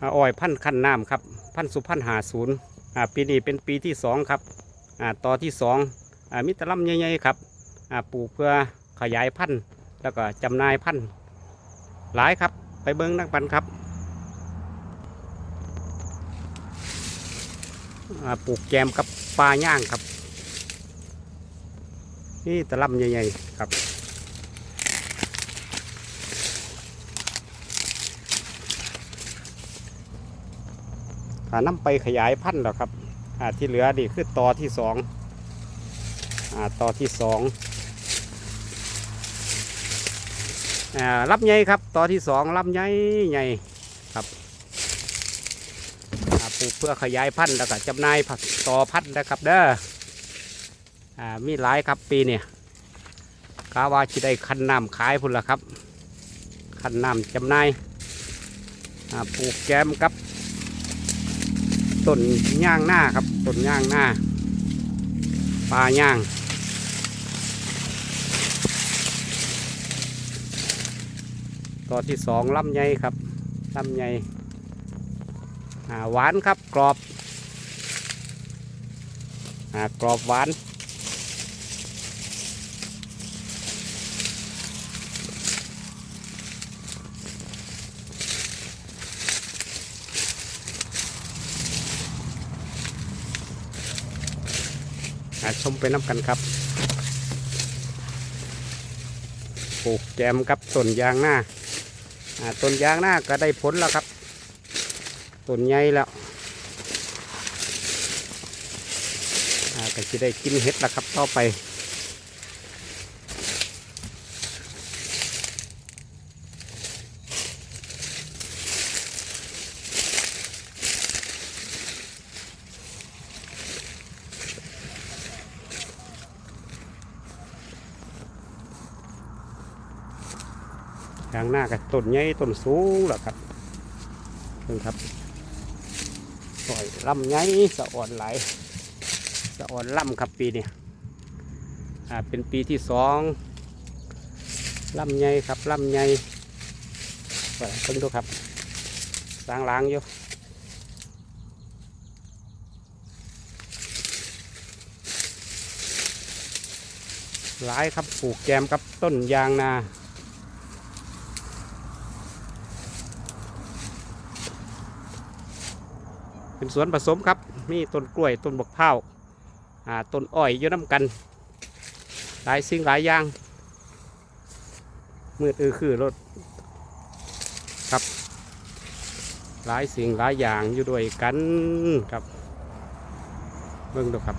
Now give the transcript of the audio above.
อ้อยพันธุ์คันน้ำครับพันสุพันหาศูนย์ปีนี้เป็นปีที่สองครับต่อที่สองมิตรลำใหญ่ๆครับปลูกเพื่อขยายพันธุ์แล้วก็จำหน่ายพันธุ์หลายครับไปเบิ้งนักปันครับปลูกแกมกับปลาย่างครับ นี่ตะลำใหญ่ๆครับ ถ้านำไปขยายพันธุ์แล้วครับที่เหลือนี่คือต่อที่สองต่อที่สองรับใหญ่ครับต่อที่สองรับใหญ่ใหญ่ครับปลูกเพื่อขยายพันธุ์แล้วก็จำหน่ายผักต่อพันธุ์นะครับเด้ออมีหลายครับปีเนี่ยกาว่าชิได้คันน้ำขายพุ่นละครับ คันน้ำจำหน่ายปลูกแกมกับ ต้นย่างหน้าครับต้นย่างหน้าปลาย่างต่อที่สองลำไยครับลำไยหวานครับกรอบอ่ากรอบหวาน ชมไปน้ำกันครับปลูกแจมกับต้นยางหน้าต้นยางหน้าก็ได้ผลแล้วครับต้นใหญ่แล้วอ่าก็จะได้กินเห็ดแล้วครับต่อไป ยางหน้ากับต้นใหญ่ต้นสูงแล้วครับเพิ่งครับสอยลำใหญ่สะอ่อนไหลสะอ่อนล่ำครับปีนี้อ่าเป็นปีที่สองลำใหญ่ครับลำใหญ่เปิดเพิ่งดูครับสร้างล้างอยู่หลายครับปลูกแกมกับต้นยางนา เป็นสวนผสมครับมีต้นกล้วยต้นบกเผาอ่าต้นอ้อยอยู่น้ำกัน หลายสิ่งหลายอย่างมืดอือคือรถครับ หลายสิ่งหลายอย่างอยู่ด้วยกันครับเบิ่งดูครับ